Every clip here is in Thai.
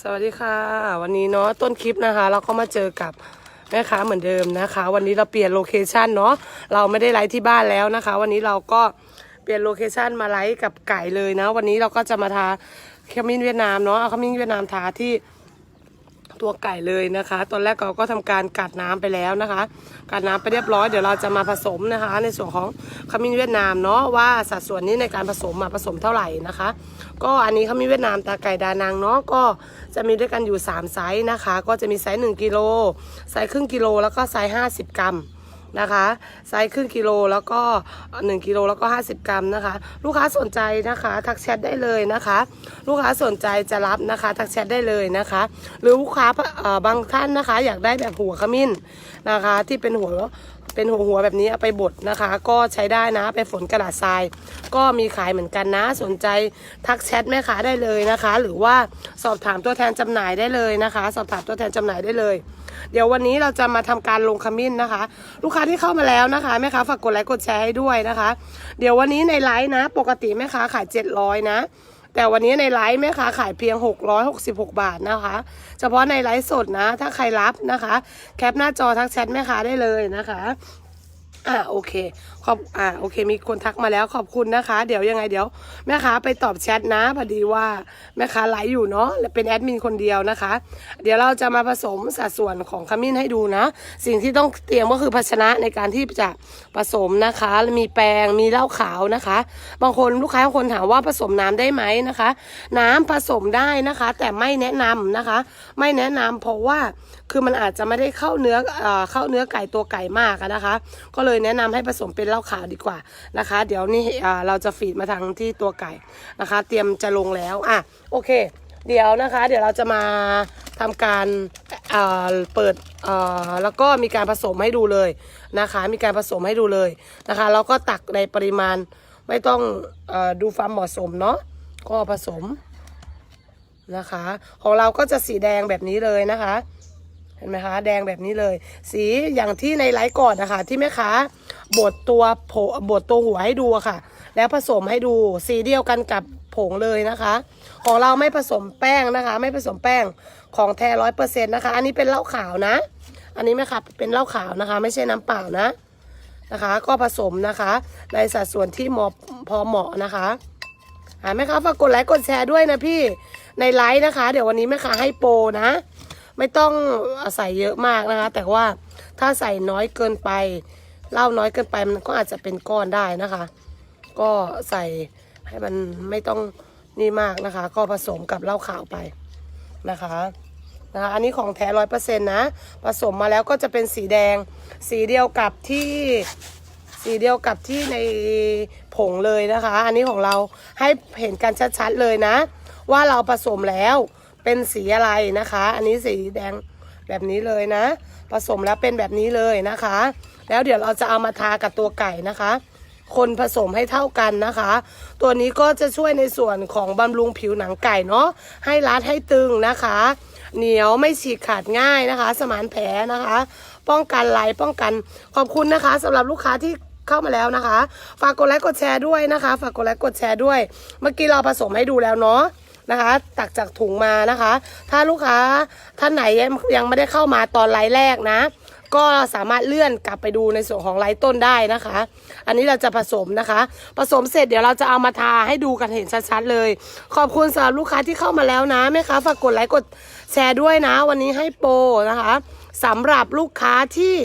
สวัสดีค่ะ วันนี้เนาะต้นคลิปนะคะ เราก็มาเจอกับแม่ค้าเหมือนเดิมนะคะ วันนี้เราเปลี่ยนโลเคชันเนาะเราไม่ได้ไลฟ์ที่บ้านแล้วนะคะ วันนี้เราก็เปลี่ยนโลเคชันมาไลฟ์กับไก่เลยนะ วันนี้เราก็จะมาทาขมิ้นเวียดนามเนาะเอาขมิ้นเวียดนามทาที่ ตัวไก่เลยนะคะ ตอนแรกเราก็ทำการกัดน้ำไปแล้วนะคะกัดน้ำไปเรียบร้อยเดี๋ยวเราจะมาผสมนะคะ ในส่วนของขมิ้นเวียดนามเนาะว่าสัดส่วนนี้ในการผสมมาผสมเท่าไหร่นะคะ ก็อันนี้ขมิ้นเวียดนามตาไก่ดานางเนาะก็จะมีด้วยกันอยู่ 3 ไซส์นะคะ ก็จะมีไซส์1กิโลไซส์ครึ่งกิโลแล้วก็ไซส์50 กรัม นะคะ ไซส์ครึ่งกิโลแล้วก็ 1 กิโลแล้วก็ 50 กรัมนะคะ ลูกค้าสนใจนะคะ ทักแชทได้เลยนะคะ ลูกค้าสนใจจะรับนะคะ ทักแชทได้เลยนะคะ หรือลูกค้าบางท่านนะคะ อยากได้แบบหัวขมิ้นนะคะ ที่เป็นหัว เป็นหัวหัวแบบนี้เอาไปบดนะคะ ก็ใช้ได้นะไปฝนกระดาษทราย ก็มีขายเหมือนกันนะ สนใจทักแชทแม่ค้าได้เลยนะคะ หรือว่าสอบถามตัวแทนจำหน่ายได้เลยนะคะ สอบถามตัวแทนจำหน่ายได้เลย เดี๋ยววันนี้เราจะมาทำการลงขมิ้นนะคะ ลูกค้าที่เข้ามาแล้วนะคะแม่ค้าฝากกดไลค์กดแชร์ให้ด้วยนะคะ เดี๋ยววันนี้ในไลฟ์นะ ปกติแม่ค้าขาย700นะ แต่วันนี้ในไลฟ์แม่ค้าขายเพียง 666 บาทนะคะ เฉพาะในไลฟ์สดนะ ถ้าใครรับนะคะ แคปหน้าจอทักแชทแม่ค้าได้เลยนะคะ อ่าโอเค ขอบอ่าโอเค มีคนทักมาแล้วขอบคุณนะคะ เดี๋ยวยังไงเดี๋ยว แม่ค้าไปตอบแชทนะพอดีว่าแม่ค้าไลฟ์อยู่เนาะและเป็นแอดมินคนเดียวนะคะ เดี๋ยวเราจะมาผสมสัดส่วนของขมิ้นให้ดูนะ สิ่งที่ต้องเตรียมก็คือภาชนะในการที่จะผสมนะคะ มีแปรงมีเหล้าขาวนะคะ บางคนลูกค้าบางคนถามว่าผสมน้ำได้ไหมนะคะ น้ำผสมได้นะคะ แต่ไม่แนะนำนะคะ ไม่แนะนำเพราะว่า คือมันอาจจะไม่ได้เข้าเนื้อเอ่อเข้าเนื้อไก่ตัวไก่มากนะคะ ก็เลยแนะนำให้ผสมเป็นเหล้าขาวดีกว่านะคะ เดี๋ยวนี้เราจะฟีดมาทางที่ตัวไก่นะคะ เตรียมจะลงแล้วอะโอเค เดี๋ยวนะคะ เดี๋ยวเราจะมาทำการเปิดแล้วก็มีการผสมให้ดูเลยนะคะ มีการผสมให้ดูเลยนะคะแล้วก็ตักในปริมาณไม่ต้องอดูความเหมาะสมเนาะก็ผสมนะคะ ของเราก็จะสีแดงแบบนี้เลยนะคะ ห็นไหมคะ แดงแบบนี้เลย สีอย่างที่ในไลฟ์ก่อนนะคะ ที่แม่ค้าบดตัวโผบดตัวหัวให้ดูค่ะ แล้วผสมให้ดูสีเดียวกันกับผงเลยนะคะ ของเราไม่ผสมแป้งนะคะ ไม่ผสมแป้งของแท้ร้อยเปอร์เซ็นต์นะคะ อันนี้เป็นเหล้าขาวนะ อันนี้ไหมคะเป็นเหล้าขาวนะคะ ไม่ใช่น้ำเปล่านะนะคะ ก็ผสมนะคะ ในสัดส่วนที่เหมาะพอเหมาะนะคะอ่าแม่ค้าฝากกดไลค์กดแชร์ด้วยนะพี่ในไลฟ์นะคะ เดี๋ยววันนี้แม่ค้าให้โปรนะ ไม่ต้องใส่เยอะมากนะคะ แต่ว่าถ้าใส่น้อยเกินไปเหล้าน้อยเกินไปมันก็อาจจะเป็นก้อนได้นะคะ ก็ใส่ให้มันไม่ต้องนี่มากนะคะ ก็ผสมกับเหล้าขาวไปนะคะนะคะ อันนี้ของแท้ร้อยเปอร์เซ็นต์นะ ผสมมาแล้วก็จะเป็นสีแดง สีเดียวกับที่สีเดียวกับที่ในผงเลยนะคะ อันนี้ของเราให้เห็นกันชัดๆเลยนะ ว่าเราผสมแล้ว เป็นสีอะไรนะคะ อันนี้สีแดงแบบนี้เลยนะ ผสมแล้วเป็นแบบนี้เลยนะคะ แล้วเดี๋ยวเราจะเอามาทากับตัวไก่นะคะ คนผสมให้เท่ากันนะคะ ตัวนี้ก็จะช่วยในส่วนของบำรุงผิวหนังไก่เนาะให้รัดให้ตึงนะคะ เหนียวไม่ฉีกขาดง่ายนะคะ สมานแผลนะคะ ป้องกันไหลป้องกันขอบคุณนะคะสำหรับลูกค้าที่เข้ามาแล้วนะคะ ฝากกดไลค์กดแชร์ด้วยนะคะ ฝากกดไลค์กดแชร์ด้วย เมื่อกี้เราผสมให้ดูแล้วเนาะ นะคะ ตักจากถุงมานะคะ ถ้าลูกค้าท่านไหนยังไม่ได้เข้ามาตอนไลฟ์แรกนะ ก็สามารถเลื่อนกลับไปดูในส่วนของไลฟ์ต้นได้นะคะ อันนี้เราจะผสมนะคะ ผสมเสร็จเดี๋ยวเราจะเอามาทาให้ดูกันเห็นชัดๆเลย ขอบคุณสำหรับลูกค้าที่เข้ามาแล้วนะแม่ค้าฝากกดไลค์กดแชร์ด้วยนะ วันนี้ให้โปรนะคะสำหรับลูกค้าที่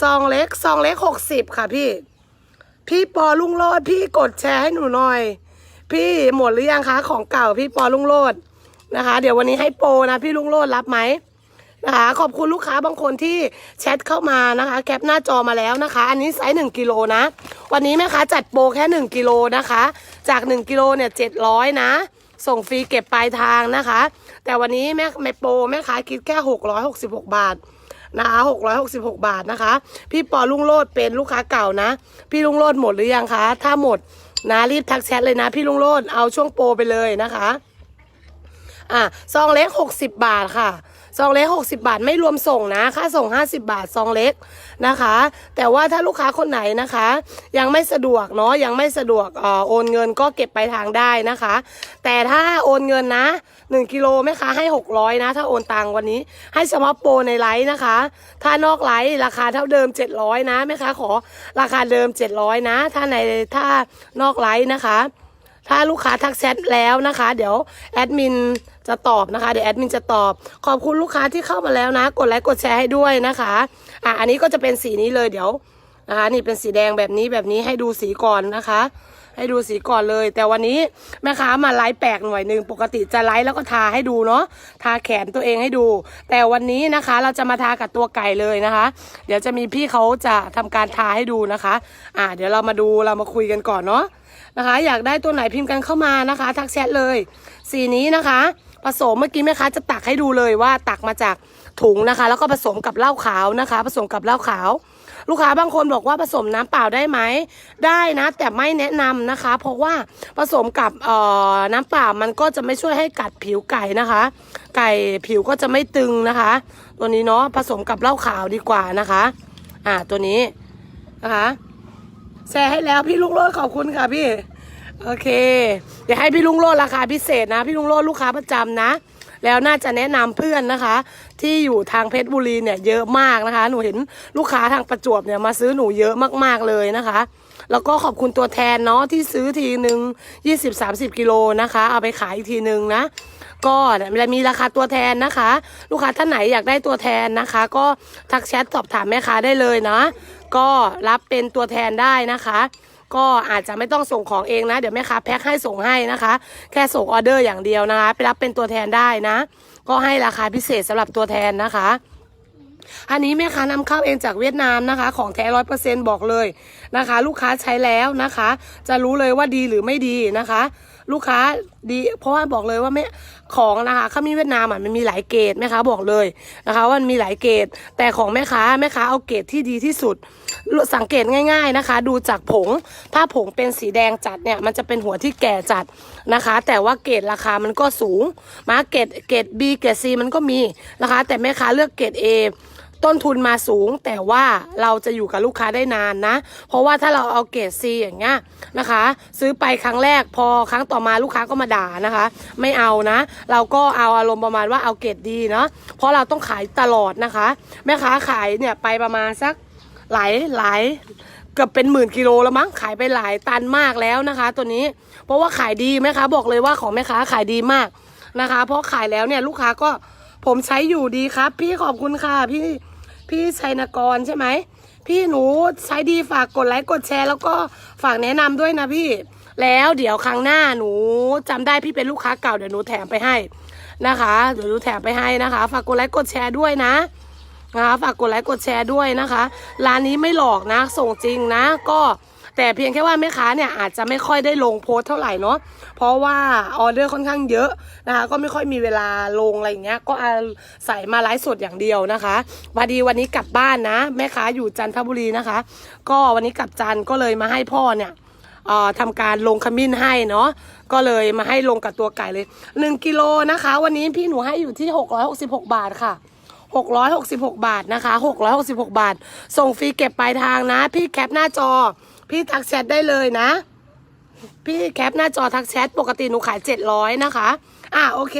ซองเล็กซองเล็กหกสิบค่ะพี่ พี่ปอลุงโลดพี่กดแชร์ให้หนูหน่อย พี่หมดหรือยังคะ ของเก่าพี่ปอลุงโลดนะคะ เดี๋ยววันนี้ให้โปรนะพี่ลุงโลดรับไหมนะคะขอบคุณลูกค้าบางคนที่แชทเข้ามานะคะ แคปหน้าจอมาแล้วนะคะ อันนี้ไซส์หนึ่งกิโลนะ วันนี้แม่ค้าจัดโปรแค่หนึ่งกิโลนะคะ จากหนึ่งกิโลเนี่ยเจ็ดร้อยนะ ส่งฟรีเก็บปลายทางนะคะ แต่วันนี้แม่แม่โปรแม่ค้าคิดแค่หกร้อยหกสิบหกบาทนะคะ666 บาทนะคะ พี่ปอลุงโลดเป็นลูกค้าเก่านะ พี่ลุงโลดหมดหรือยังคะ ถ้าหมด นะรีบทักแชทเลยนะพี่ลุงโลดเอาช่วงโปรไปเลยนะคะ อะซองเล็กหกสิบบาทค่ะ ซองเล็ก 60 บาทไม่รวมส่งนะ ค่าส่ง 50 บาทซองเล็กนะคะ แต่ว่าถ้าลูกค้าคนไหนนะคะ ยังไม่สะดวกเนาะยังไม่สะดวกอ่อโอนเงินก็เก็บไปทางได้นะคะ แต่ถ้าโอนเงินนะหนึ่งกิโลแม่ค้าให้หกร้อยนะ ถ้าโอนตังวันนี้ ให้เฉพาะโปรในไลฟ์นะคะ ถ้านอกไลฟ์ราคาเท่าเดิมเจ็ดร้อยนะแม่ค้าขอราคาเดิมเจ็ดร้อยนะ ถ้าในถ้านอกไลฟ์นะคะ ถ้าลูกค้าทักแชทแล้วนะคะ เดี๋ยวแอดมินจะตอบนะคะ เดี๋ยวแอดมินจะตอบ ขอบคุณลูกค้าที่เข้ามาแล้วนะ กดไลค์กดแชร์ให้ด้วยนะคะ อะอันนี้ก็จะเป็นสีนี้เลยเดี๋ยวนะคะนี่เป็นสีแดงแบบนี้แบบนี้ให้ดูสีก่อนนะคะ ให้ดูสีก่อนเลย แต่วันนี้แม่ค้ามาไลฟ์แปลกหน่อยหนึ่งปกติจะไลฟ์แล้วก็ทาให้ดูเนาะทาแขนตัวเองให้ดู แต่วันนี้นะคะเราจะมาทากับตัวไก่เลยนะคะ เดี๋ยวจะมีพี่เขาจะทำการทาให้ดูนะคะ อ่าเดี๋ยวเรามาดูเรามาคุยกันก่อนเนาะ นะคะ อยากได้ตัวไหนพิมพ์กันเข้ามานะคะ ทักแชทเลย สีนี้นะคะ ผสมเมื่อกี้แม่ค้าจะตักให้ดูเลยว่าตักมาจากถุงนะคะ แล้วก็ผสมกับเหล้าขาวนะคะ ผสมกับเหล้าขาว ลูกค้าบางคนบอกว่าผสมน้ำเปล่าได้ไหมได้นะ แต่ไม่แนะนำนะคะ เพราะว่าผสมกับเอ่อน้ำเปล่ามันก็จะไม่ช่วยให้กัดผิวไก่นะคะ ไก่ผิวก็จะไม่ตึงนะคะ ตัวนี้เนาะผสมกับเหล้าขาวดีกว่านะคะ อ่าตัวนี้นะคะ แชร์ให้แล้วพี่ลุงโรดขอบคุณค่ะพี่ โอเค เดี๋ยวให้พี่ลุงโรดราคาพิเศษนะ พี่ลุงโรดลูกค้าประจำนะ แล้วน่าจะแนะนำเพื่อนนะคะ ที่อยู่ทางเพชรบุรีเนี่ยเยอะมากนะคะ หนูเห็นลูกค้าทางประจวบเนี่ยมาซื้อหนูเยอะมากๆเลยนะคะ แล้วก็ขอบคุณตัวแทนเนาะที่ซื้อทีหนึ่ง20-30 กิโลนะคะ เอาไปขายอีกทีหนึ่งนะ ก็จะมีราคาตัวแทนนะคะ ลูกค้าท่านไหนอยากได้ตัวแทนนะคะ ก็ทักแชทสอบถามแม่ค้าได้เลยนะ ก็รับเป็นตัวแทนได้นะคะก็อาจจะไม่ต้องส่งของเองนะ เดี๋ยวแม่ค้าแพ็คให้ส่งให้นะคะ แค่ส่งออเดอร์อย่างเดียวนะคะ ไปรับเป็นตัวแทนได้นะ ก็ให้ราคาพิเศษสำหรับตัวแทนนะคะ อันนี้แม่ค้านำเข้าเองจากเวียดนามนะคะ ของแท้ร้อยเปอร์เซ็นบอกเลยนะคะ ลูกค้าใช้แล้วนะคะ จะรู้เลยว่าดีหรือไม่ดีนะคะ ลูกค้าดีเพราะว่าบอกเลยว่าไม่ของนะคะเขามีเวียดนามอะมันมีหลายเกรดแม่ค้าบอกเลยนะคะว่ามันมีหลายเกรดแต่ของแม่ค้าแม่ค้าเอาเกรดที่ดีที่สุด สังเกตง่าย ๆนะคะ ดูจากผง ถ้าผงเป็นสีแดงจัดเนี่ยมันจะเป็นหัวที่แก่จัดนะคะ แต่ว่าเกรดราคามันก็สูง มาเกรดเกรด B เกรด C มันก็มีนะคะ แต่แม่ค้าเลือกเกรด A ต้นทุนมาสูง แต่ว่าเราจะอยู่กับลูกค้าได้นานนะ เพราะว่าถ้าเราเอาเกรดซีอย่างเงี้ยนะคะ ซื้อไปครั้งแรกพอครั้งต่อมาลูกค้าก็มาด่านะคะ ไม่เอานะ เราก็เอาอารมณ์ประมาณว่าเอาเกรดดีเนาะเพราะเราต้องขายตลอดนะคะ แม่ค้าขายเนี่ยไปประมาณสักหลายหลายเกือบเป็นหมื่นกิโลแล้วมั้งขายไปหลายตันมากแล้วนะคะ ตัวนี้ เพราะว่าขายดีแม่ค้าบอกเลยว่าของแม่ค้าขายดีมากนะคะ เพราะขายแล้วเนี่ยลูกค้าก็ผมใช้อยู่ดีครับ พี่ขอบคุณค่ะพี่ พี่ชัยนกรใช่ไหม พี่หนูใช้ดีฝากกดไลค์กดแชร์ แล้วก็ฝากแนะนำด้วยนะพี่ แล้วเดี๋ยวครั้งหน้าหนูจำได้พี่เป็นลูกค้าเก่าเดี๋ยวหนูแถมไปให้นะคะเดี๋ยวหนูแถมไปให้นะคะ ฝากกดไลค์กดแชร์ด้วยนะ นะคะฝากกดไลค์กดแชร์ด้วยนะคะ ร้านนี้ไม่หลอกนะ ส่งจริงนะ ก็ แต่เพียงแค่ว่าแม่ค้าเนี่ยอาจจะไม่ค่อยได้ลงโพสเท่าไหร่เนาะเพราะว่าออเดอร์ค่อนข้างเยอะนะคะก็ไม่ค่อยมีเวลาลงอะไรอย่างเงี้ยก็อาใส่มาไลฟ์สดอย่างเดียวนะคะพอดีวันนี้กลับบ้านนะ แม่ค้าอยู่จันทบุรีนะคะ ก็วันนี้กลับจันทร์ก็เลยมาให้พ่อเนี่ยเอ่อทำการลงขมิ้นให้เนาะก็เลยมาให้ลงกับตัวไก่เลย 1 กิโลนะคะ วันนี้พี่หนูให้อยู่ที่ 666 บาทค่ะ 666 บาทนะคะ 666 บาท ส่งฟรีเก็บปลายทางนะ พี่แคปหน้าจอ พี่ทักแชทได้เลยนะ พี่แคปหน้าจอทักแชทปกติหนูขาย700นะคะอะโอเค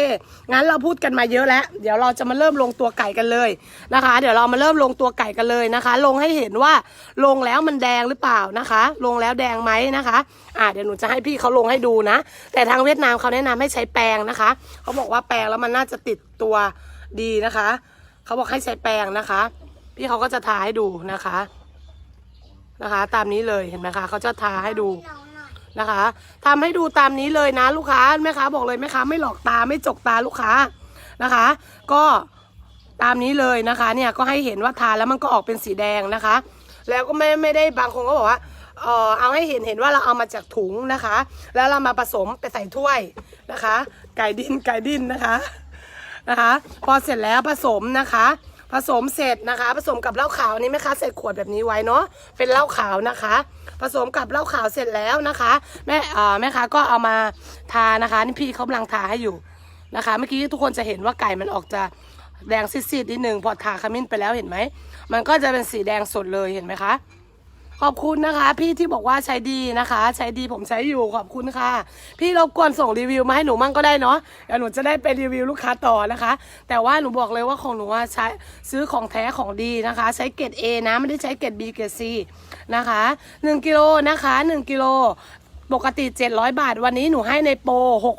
งั้นเราพูดกันมาเยอะแล้ว เดี๋ยวเราจะมาเริ่มลงตัวไก่กันเลยนะคะ เดี๋ยวเรามาเริ่มลงตัวไก่กันเลยนะคะ ลงให้เห็นว่าลงแล้วมันแดงหรือเปล่านะคะ ลงแล้วแดงไหมนะคะอะเดี๋ยวหนูจะให้พี่เขาลงให้ดูนะ แต่ทางเวียดนามเขาแนะนำให้ใช้แปรงนะคะ เขาบอกว่าแปรงแล้วมันน่าจะติดตัวดีนะคะ เขาบอกให้ใช้แปรงนะคะ พี่เขาก็จะทาให้ดูนะคะ นะคะ ตามนี้เลยเห็นไหมคะเขาจะทาให้ดูนะคะทำให้ดูตามนี้เลยนะลูกค้าแม่ค้าบอกเลยแม่ค้าไม่หลอกตาไม่จกตาลูกค้านะคะ ก็ตามนี้เลยนะคะเนี่ยก็ให้เห็นว่าทานแล้วมันก็ออกเป็นสีแดงนะคะ แล้วก็ไม่ไม่ได้บางคนก็บอกว่าเออเอาให้เห็นเห็นว่าเราเอามาจากถุงนะคะ แล้วเรามาผสมไปใส่ถ้วยนะคะ ไก่ดินไก่ดินนะคะนะคะ พอเสร็จแล้วผสมนะคะ ผสมเสร็จนะคะ ผสมกับเหล้าขาวนี่แม่ค้าใส่ขวดแบบนี้ไว้เนาะเป็นเหล้าขาวนะคะ ผสมกับเหล้าขาวเสร็จแล้วนะคะแม่เอ่อแม่ค้าก็เอามาทานะคะนี่พี่เขากำลังทาให้อยู่นะคะ เมื่อกี้ทุกคนจะเห็นว่าไก่มันออกจะแดงซีดๆนิดนึงพอทาขมิ้นไปแล้วเห็นไหมมันก็จะเป็นสีแดงสดเลยเห็นไหมคะ ขอบคุณนะคะ พี่ที่บอกว่าใช้ดีนะคะ ใช้ดีผมใช้อยู่ขอบคุณค่ะ พี่รบกวนส่งรีวิวมาให้หนูมั่งก็ได้เนาะเดี๋ยวหนูจะได้ไปรีวิวลูกค้าต่อนะคะ แต่ว่าหนูบอกเลยว่าของหนูอะใช้ซื้อของแท้ของดีนะคะ ใช้เกรด A นะไม่ได้ใช้เกรด B เกรด C นะคะ1กิโลนะคะ1กิโลปกติ 700 บาท วันนี้หนูให้ในโปร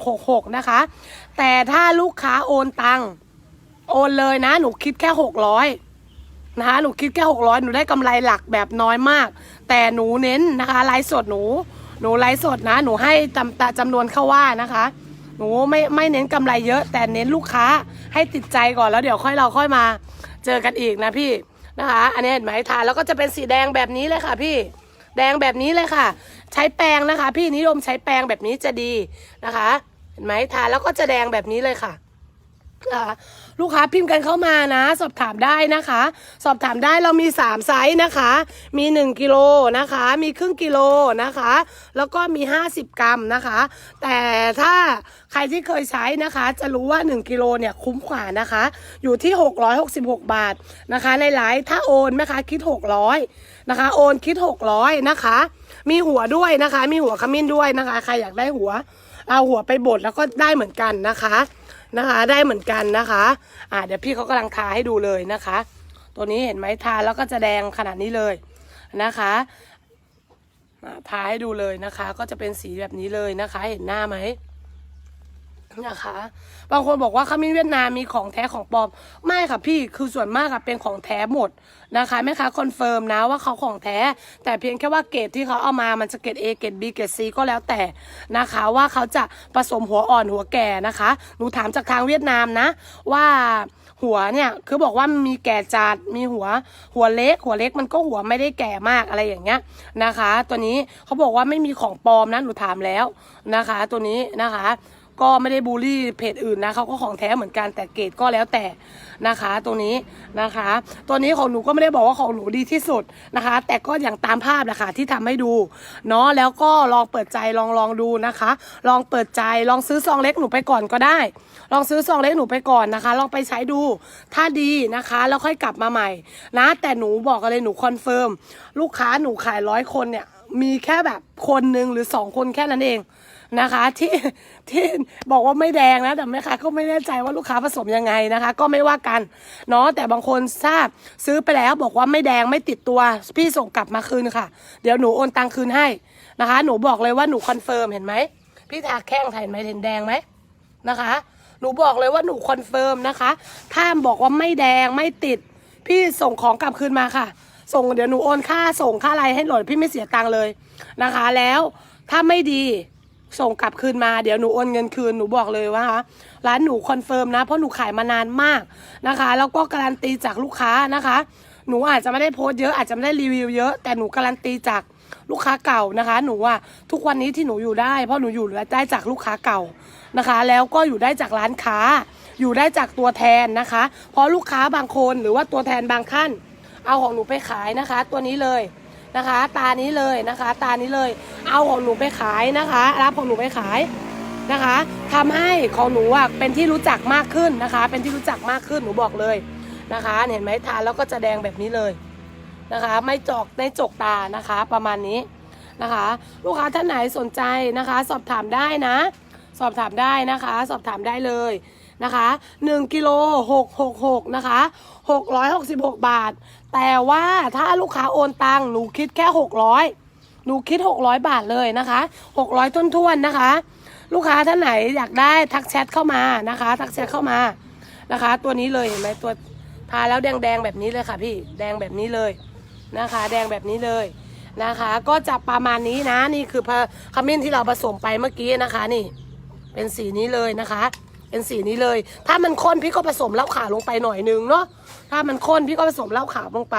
666 นะคะ แต่ถ้าลูกค้าโอนตังโอนเลยนะ หนูคิดแค่ 600 นะคะหนูคิดแค่600หนูได้กำไรหลักแบบน้อยมาก แต่หนูเน้นนะคะไลฟ์สดหนู หนูไลฟ์สดนะ หนูให้จำจำนวนเข้าว่านะคะ หนูไม่ไม่เน้นกำไรเยอะ แต่เน้นลูกค้าให้ติดใจก่อนแล้วเดี๋ยวค่อยเราค่อยมาเจอกันอีกนะพี่นะคะ อันนี้เห็นไหมทาแล้วก็จะเป็นสีแดงแบบนี้เลยค่ะพี่ แดงแบบนี้เลยค่ะ ใช้แปรงนะคะ พี่นิยมใช้แปรงแบบนี้จะดีนะคะ เห็นไหมทาแล้วก็จะแดงแบบนี้เลยค่ะนะคะ ลูกค้าพิมพ์กันเข้ามานะ สอบถามได้นะคะ สอบถามได้เรามี 3 ไซส์นะคะ มี 1กิโลนะคะ มีครึ่งกิโลนะคะ แล้วก็มี 50 กรัมนะคะ แต่ถ้าใครที่เคยใช้นะคะ จะรู้ว่า 1กิโลเนี่ยคุ้มกว่านะคะ อยู่ที่ 666 บาทนะคะในไลฟ์ถ้าโอนแม่ค้าคิด 600นะคะ โอนคิด 600นะคะ มีหัวด้วยนะคะ มีหัวขมิ้นด้วยนะคะ ใครอยากได้หัว เอาหัวไปบดแล้วก็ได้เหมือนกันนะคะ นะคะ ได้เหมือนกันนะคะ อ่าเดี๋ยวพี่เขากำลังทาให้ดูเลยนะคะ ตัวนี้เห็นไหมทาแล้วก็จะแดงขนาดนี้เลยนะคะทาให้ดูเลยนะคะ ก็จะเป็นสีแบบนี้เลยนะคะ เห็นหน้าไหม นะคะ บางคนบอกว่าขมิ้นเวียดนามมีของแท้ของปลอม ไม่ค่ะพี่คือส่วนมากอะเป็นของแท้หมดนะคะแม่ค้าคอนเฟิร์มนะว่าเขาของแท้ แต่เพียงแค่ว่าเกรดที่เขาเอามามันจะเกรด A เกรด B เกรด C ก็แล้วแต่นะคะว่าเขาจะผสมหัวอ่อนหัวแก่นะคะหนูถามจากทางเวียดนามนะ ว่าหัวเนี่ยคือบอกว่ามีแก่จัดมีหัวหัวเล็ก หัวเล็กมันก็หัวไม่ได้แก่มากอะไรอย่างเงี้ยนะคะ ตัวนี้เขาบอกว่าไม่มีของปลอมนะหนูถามแล้วนะคะ ตัวนี้นะคะ ก็ไม่ได้บูลลี่เพจอื่นนะเขาก็ของแท้เหมือนกันแต่เกรดก็แล้วแต่นะคะ ตัวนี้นะคะ ตัวนี้ของหนูก็ไม่ได้บอกว่าของหนูดีที่สุดนะคะ แต่ก็อย่างตามภาพแหละค่ะที่ทำให้ดูเนาะแล้วก็ลองเปิดใจลองลองดูนะคะ ลองเปิดใจลองซื้อซองเล็กหนูไปก่อนก็ได้ ลองซื้อซองเล็กหนูไปก่อนนะคะ ลองไปใช้ดูถ้าดีนะคะ แล้วค่อยกลับมาใหม่นะ แต่หนูบอกกันเลยหนูคอนเฟิร์มลูกค้าหนูขายร้อยคนเนี่ยมีแค่แบบคนหนึ่งหรือสองคนแค่นั้นเอง นะคะ ที่ที่บอกว่าไม่แดงนะแต่แม่ค้าก็ไม่แน่ใจว่าลูกค้าผสมยังไงนะคะ ก็ไม่ว่ากันเนาะแต่บางคนทราบซื้อไปแล้วบอกว่าไม่แดงไม่ติดตัวพี่ส่งกลับมาคืนค่ะ เดี๋ยวหนูโอนตังคืนให้นะคะ หนูบอกเลยว่าหนูคอนเฟิร์มเห็นไหมพี่ทาแข้งถ่ายไหมเห็นแดงไหมนะคะ หนูบอกเลยว่าหนูคอนเฟิร์มนะคะ ถ้าบอกว่าไม่แดงไม่ติด พี่ส่งของกลับคืนมาค่ะ ส่งเดี๋ยวหนูโอนค่าส่งค่าอะไรให้หล่นพี่ไม่เสียตังค์เลยนะคะ แล้วถ้าไม่ดี ส่งกลับคืนมาเดี๋ยวหนูโอนเงินคืนหนูบอกเลยว่าร้านหนูคอนเฟิร์มนะเพราะหนูขายมานานมากนะคะ แล้วก็การันตีจากลูกค้านะคะ หนูอาจจะไม่ได้โพสเยอะอาจจะไม่ได้รีวิวเยอะแต่หนูการันตีจากลูกค้าเก่านะคะ หนูอะทุกวันนี้ที่หนูอยู่ได้ เพราะหนูอยู่ได้จากลูกค้าเก่านะคะ แล้วก็อยู่ได้จากร้านค้า อยู่ได้จากตัวแทนนะคะ เพราะลูกค้าบางคนหรือว่าตัวแทนบางท่านเอาของหนูไปขายนะคะ ตัวนี้เลย นะคะ ตานี้เลยนะคะ ตานี้เลย เอาของหนูไปขายนะคะ รับของหนูไปขายนะคะทำให้ของหนูอะเป็นที่รู้จักมากขึ้นนะคะ เป็นที่รู้จักมากขึ้นหนูบอกเลยนะคะ เห็นไหมทานแล้วก็จะแดงแบบนี้เลยนะคะ ไม่จอกไม่จกตานะคะ ประมาณนี้นะคะ ลูกค้าท่านไหนสนใจนะคะ สอบถามได้นะ สอบถามได้นะคะ สอบถามได้เลยนะคะ1กิโล666นะคะ666 บาท แต่ว่าถ้าลูกค้าโอนตังหนูคิดแค่600หนูคิด600บาทเลยนะคะ600ท้วนๆนะคะ ลูกค้าท่านไหนอยากได้ทักแชทเข้ามานะคะ ทักแชทเข้ามานะคะ ตัวนี้เลยเห็นไหมตัวทาแล้วแดงๆแบบนี้เลยค่ะพี่แดงแบบนี้เลยนะคะ แดงแบบนี้เลยนะคะ ก็จะประมาณนี้นะนี่คือพะขมิ้นที่เราผสมไปเมื่อกี้นะคะนี่ เป็นสีนี้เลยนะคะ เป็นสีนี้เลย ถ้ามันข้นพี่ก็ผสมเหล้าขาวลงไปหน่อยนึงเนาะถ้ามันข้นพี่ก็ผสมเหล้าขาวลงไป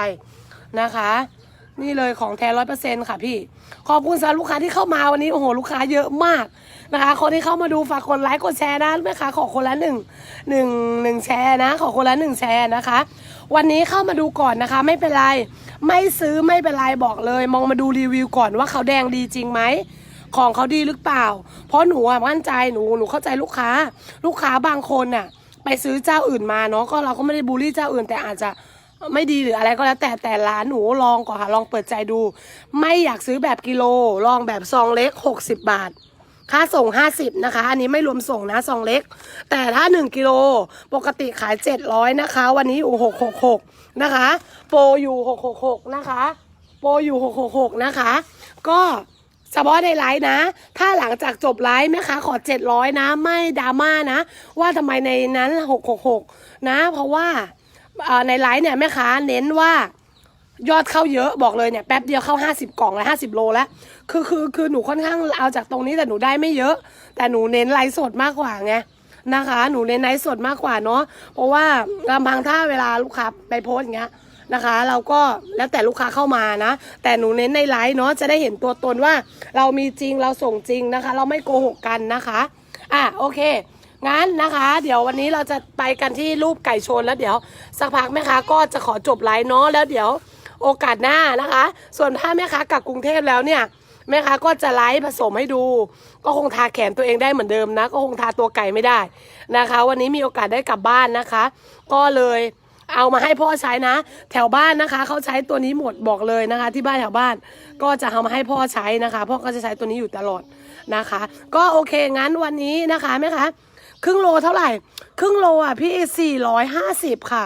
นะคะ นี่เลยของแท้ร้อยเปอร์เซ็นต์ค่ะพี่ ขอบคุณสำหรับลูกค้าที่เข้ามาวันนี้โอ้โหลูกค้าเยอะมากนะคะ คนที่เข้ามาดูฝากกดไลค์กดแชร์นะแม่ค้าขอคนละหนึ่งหนึ่งหนึ่งแชร์นะ ขอคนละหนึ่งแชร์นะคะ วันนี้เข้ามาดูก่อนนะคะ ไม่เป็นไร ไม่ซื้อไม่เป็นไรบอกเลย มองมาดูรีวิวก่อนว่าเขาแดงดีจริงไหม ของเขาดีหรือเปล่า เพราะหนูอะมั่นใจหนูหนูเข้าใจลูกค้า ลูกค้าบางคนน่ะ ไปซื้อเจ้าอื่นมาเนาะก็เราก็ไม่ได้บูลลี่เจ้าอื่น แต่อาจจะไม่ดีหรืออะไรก็แล้วแต่แต่ร้านหนูลองก่อนค่ะลองเปิดใจดู ไม่อยากซื้อแบบกิโล ลองแบบซองเล็ก 60 บาท ค่าส่ง 50 นะคะ อันนี้ไม่รวมส่งนะซองเล็ก แต่ถ้า 1 กิโล ปกติขาย 700 นะคะ วันนี้อยู่ 666 นะคะ โปรอยู่ 666 นะคะ โปรอยู่ 666 นะคะ ก็ ฉพาะในไลฟ์นะ ถ้าหลังจากจบไลฟ์แม่ค้าขอ700นะ ไม่ดราม่านะ ว่าทำไมในนั้น666นะ เพราะว่าในไลฟ์เนี่ยแม่ค้าเน้นว่ายอดเข้าเยอะบอกเลยเนี่ยแป๊บเดียวเข้า 50 กล่องแล้ว50 โลแล้วคือคือคือหนูค่อนข้างเอาจากตรงนี้แต่หนูได้ไม่เยอะ แต่หนูเน้นไลฟ์สดมากกว่าไงนะคะ หนูเน้นไลฟ์สดมากกว่าเนาะเพราะว่าลำพังถ้าเวลาลูกค้าไปโพสอย่างเงี้ย นะคะ เราก็แล้วแต่ลูกค้าเข้ามานะ แต่หนูเน้นในไลฟ์เนาะจะได้เห็นตัวตนว่า เรามีจริงเราส่งจริงนะคะ เราไม่โกหกกันนะคะอะโอเคงั้นนะคะ เดี๋ยววันนี้เราจะไปกันที่รูปไก่ชนแล้วเดี๋ยว สักพักแม่ค้าก็จะขอจบไลฟ์เนาะแล้วเดี๋ยวโอกาสหน้านะคะ ส่วนถ้าแม่ค้ากลับกรุงเทพแล้วเนี่ยแม่ค้าก็จะไลฟ์ผสมให้ดู ก็คงทาแขนตัวเองได้เหมือนเดิมนะ ก็คงทาตัวไก่ไม่ได้นะคะ วันนี้มีโอกาสได้กลับบ้านนะคะ ก็เลย เอามาให้พ่อใช้นะ แถวบ้านนะคะเขาใช้ตัวนี้หมดบอกเลยนะคะ ที่บ้านแถวบ้านก็จะเอามาให้พ่อใช้นะคะ พ่อก็จะใช้ตัวนี้อยู่ตลอดนะคะ ก็โอเคงั้นวันนี้นะคะแม่คะครึ่งโลเท่าไหร่ ครึ่งโลอะพี่สี่ร้อยห้าสิบค่ะ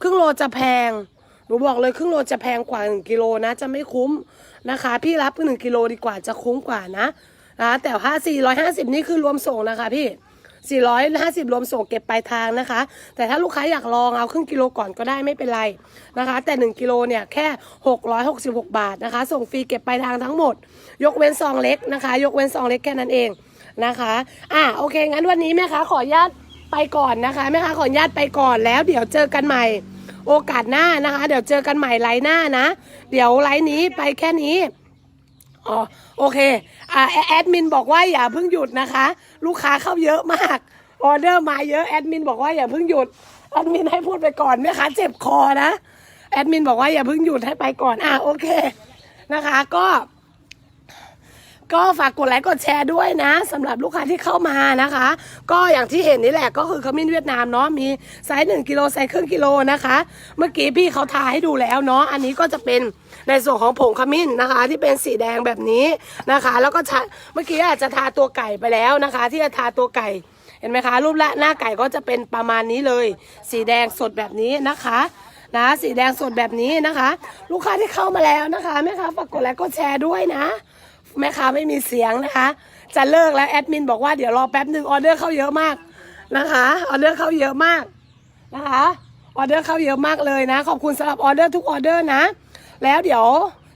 ครึ่งโลจะแพงหนูบอกเลยครึ่งโลจะแพงกว่าหนึ่งกิโลนะ จะไม่คุ้มนะคะ พี่รับหนึ่งกิโลดีกว่าจะคุ้มกว่านะนะแต่ถ้าสี่ร้อยห้าสิบนี่คือรวมส่งนะคะพี่ สี่ร้อยห้าสิบรวมส่งเก็บปลายทางนะคะ แต่ถ้าลูกค้าอยากลองเอาครึ่งกิโลก่อนก็ได้ไม่เป็นไรนะคะ แต่หนึ่งกิโลเนี่ยแค่หกร้อยหกสิบหกบาทนะคะ ส่งฟรีเก็บปลายทางทั้งหมด ยกเว้นซองเล็กนะคะ ยกเว้นซองเล็กแค่นั้นเองนะคะ อะโอเค งั้นวันนี้แม่ค้าขออนุญาตไปก่อนนะคะแม่ค้าขออนุญาตไปก่อนแล้ว เดี๋ยวเจอกันใหม่โอกาสหน้านะคะ เดี๋ยวเจอกันใหม่ไลน์หน้านะ เดี๋ยวไลน์นี้ไปแค่นี้ อ๋อโอเคอ่าแอดมินบอกว่าอย่าเพิ่งหยุดนะคะ ลูกค้าเข้าเยอะมากออเดอร์มาเยอะแอดมินบอกว่าอย่าเพิ่งหยุดแอดมินให้พูดไปก่อนแม่ค้าเจ็บคอนะแอดมินบอกว่าอย่าเพิ่งหยุดให้ไปก่อนอะโอเคนะคะ ก็ ก็ฝากกดไลค์กดแชร์ด้วยนะสำหรับลูกค้าที่เข้ามานะคะ ก็อย่างที่เห็นนี่แหละก็คือขมิ้นเวียดนามเนาะมีไซส์หนึ่งกิโลไซส์ครึ่งกิโลนะคะ เมื่อกี้พี่เขาทาให้ดูแล้วเนาะอันนี้ก็จะเป็นในส่วนของผงขมิ้นนะคะ ที่เป็นสีแดงแบบนี้นะคะ แล้วก็เมื่อกี้อาจจะทาตัวไก่ไปแล้วนะคะ ที่จะทาตัวไก่เห็นไหมคะ รูปละหน้าไก่ก็จะเป็นประมาณนี้เลย สีแดงสดแบบนี้นะคะนะสีแดงสดแบบนี้นะคะ ลูกค้าที่เข้ามาแล้วนะคะแม่ค้าฝากกดไลค์กดแชร์ด้วยนะ แม่ค้าไม่มีเสียงนะคะ จะเลิกแล้วแอดมินบอกว่าเดี๋ยวรอแป๊บหนึ่งออเดอร์เข้าเยอะมากนะคะออเดอร์เข้าเยอะมากนะคะออเดอร์เข้าเยอะมากเลยนะ ขอบคุณสำหรับออเดอร์ทุกออเดอร์นะ แล้วเดี๋ยว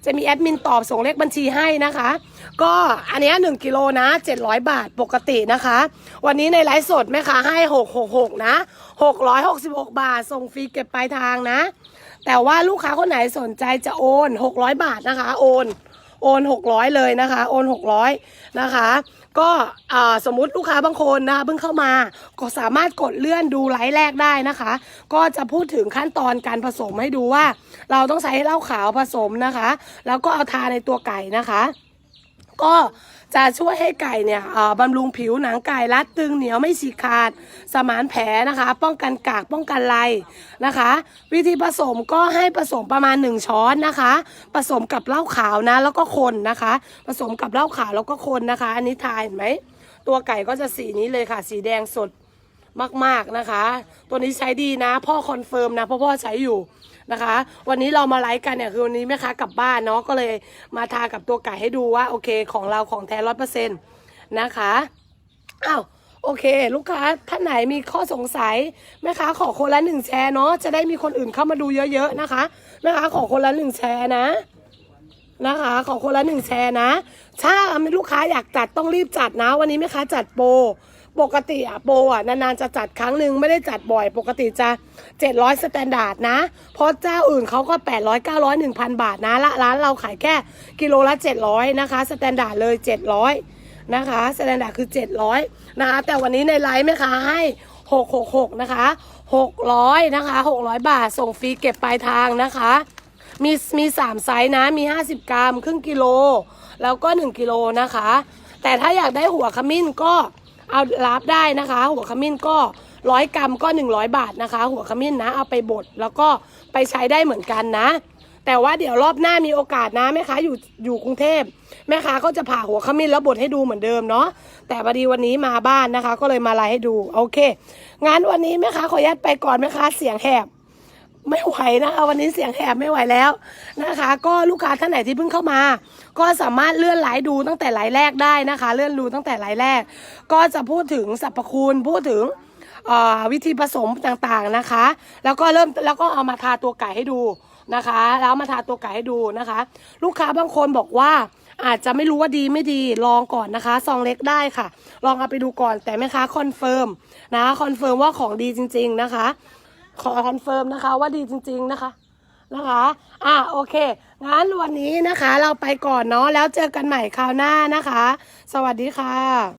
จะมีแอดมินตอบส่งเลขบัญชีให้นะคะ ก็อันนี้หนึ่งกิโลนะ 700 บาทปกตินะคะ วันนี้ในไลฟ์สดแม่ค้าให้ 666 นะ 666 บาท ส่งฟรีเก็บปลายทางนะ แต่ว่าลูกค้าคนไหนสนใจจะโอน 600 บาทนะคะ โอน โอน600 เลยนะคะ โอน600นะคะ ก็สมมุติลูกค้าบางคนนะคะเพิ่งเข้ามาก็สามารถกดเลื่อนดูไลฟ์แรกได้นะคะ ก็จะพูดถึงขั้นตอนการผสมให้ดูว่า เราต้องใช้เหล้าขาวผสมนะคะ แล้วก็เอาทาในตัวไก่นะคะ ก็ จะช่วยให้ไก่เนี่ยบำรุงผิวหนังไก่รัดตึงเหนียวไม่ฉีกขาด สมานแผลนะคะ ป้องกันกากป้องกันไรนะคะ วิธีผสมก็ให้ผสมประมาณ 1 ช้อนนะคะ ผสมกับเหล้าขาวนะแล้วก็คนนะคะ ผสมกับเหล้าขาวแล้วก็คนนะคะ อันนี้ทายเห็นไหมตัวไก่ก็จะสีนี้เลยค่ะ สีแดงสด มากๆนะคะ ตัวนี้ใช้ดีนะ พ่อคอนเฟิร์มนะเพราะพ่อใช้อยู่นะคะ วันนี้เรามาไลฟ์กันเนี่ยคือวันนี้แม่ค้ากลับบ้านเนาะก็เลยมาทากับตัวไก่ให้ดูว่าโอเคของเราของแท้ร้อยเปอร์เซ็นต์นะคะอ้าวโอเค ลูกค้าท่านไหนมีข้อสงสัยแม่ค้าขอคนละหนึ่งแชร์เนาะจะได้มีคนอื่นเข้ามาดูเยอะๆนะคะแม่ค้าขอคนละหนึ่งแชร์นะนะคะขอคนละหนึ่งแชร์นะ ถ้ามีลูกค้าอยากจัดต้องรีบจัดนะ วันนี้แม่ค้าจัดโปร ปกติอะโปอะนานๆจะจัดครั้งหนึ่งไม่ได้จัดบ่อย ปกติจะ 700สแตนดาร์ดนะ เพราะเจ้าอื่นเขาก็ 800 900 1,000 บาทนะละร้านเราขายแค่กิโลละ 700 นะคะสแตนดาร์ดเลย 700 นะคะสแตนดาร์ดคือ 700 นะคะแต่วันนี้ในไลฟ์แม่ค้าให้ 666 นะคะ 600 นะคะ 600 บาทส่งฟรีเก็บปลายทางนะคะมีมีสามไซส์นะมี 50 กรัม ครึ่งกิโล แล้วก็ 1 กิโลนะคะ แต่ถ้าอยากได้หัวขมิ้นก็ เอารับได้นะคะ หัวขมิ้นก็ร้อยกรัมก็ 100 บาทนะคะ หัวขมิ้นนะเอาไปบดแล้วก็ไปใช้ได้เหมือนกันนะ แต่ว่าเดี๋ยวรอบหน้ามีโอกาสนะแม่ค้าอยู่อยู่กรุงเทพแม่ค้าก็จะผ่าหัวขมิ้นแล้วบดให้ดูเหมือนเดิมเนาะแต่พอดีวันนี้มาบ้านนะคะ ก็เลยมาไลฟ์ให้ดูโอเคงั้นวันนี้แม่ค้าขออนุญาตไปก่อนแม่ค้าเสียงแหบ ไม่ไหวนะคะวันนี้เสียงแหบไม่ไหวแล้วนะคะ ก็ลูกค้าท่านไหนที่เพิ่งเข้ามา ก็สามารถเลื่อนไลฟ์ดูตั้งแต่ไลฟ์แรกได้นะคะ เลื่อนดูตั้งแต่ไลฟ์แรก ก็จะพูดถึงสรรพคุณพูดถึงวิธีผสมต่างๆนะคะ แล้วก็เริ่มแล้วก็เอามาทาตัวไก่ให้ดูนะคะ แล้วมาทาตัวไก่ให้ดูนะคะ ลูกค้าบางคนบอกว่าอาจจะไม่รู้ว่าดีไม่ดีลองก่อนนะคะซองเล็กได้ค่ะ ลองเอาไปดูก่อนแต่แม่ค้าคอนเฟิร์มนะคอนเฟิร์มว่าของดีจริง ๆนะคะ ขอคอนเฟิร์มนะคะว่าดีจริง ๆนะคะนะคะ อะโอเค งั้นวันนี้นะคะ เราไปก่อนเนาะ แล้วเจอกันใหม่คราวหน้านะคะ สวัสดีค่ะ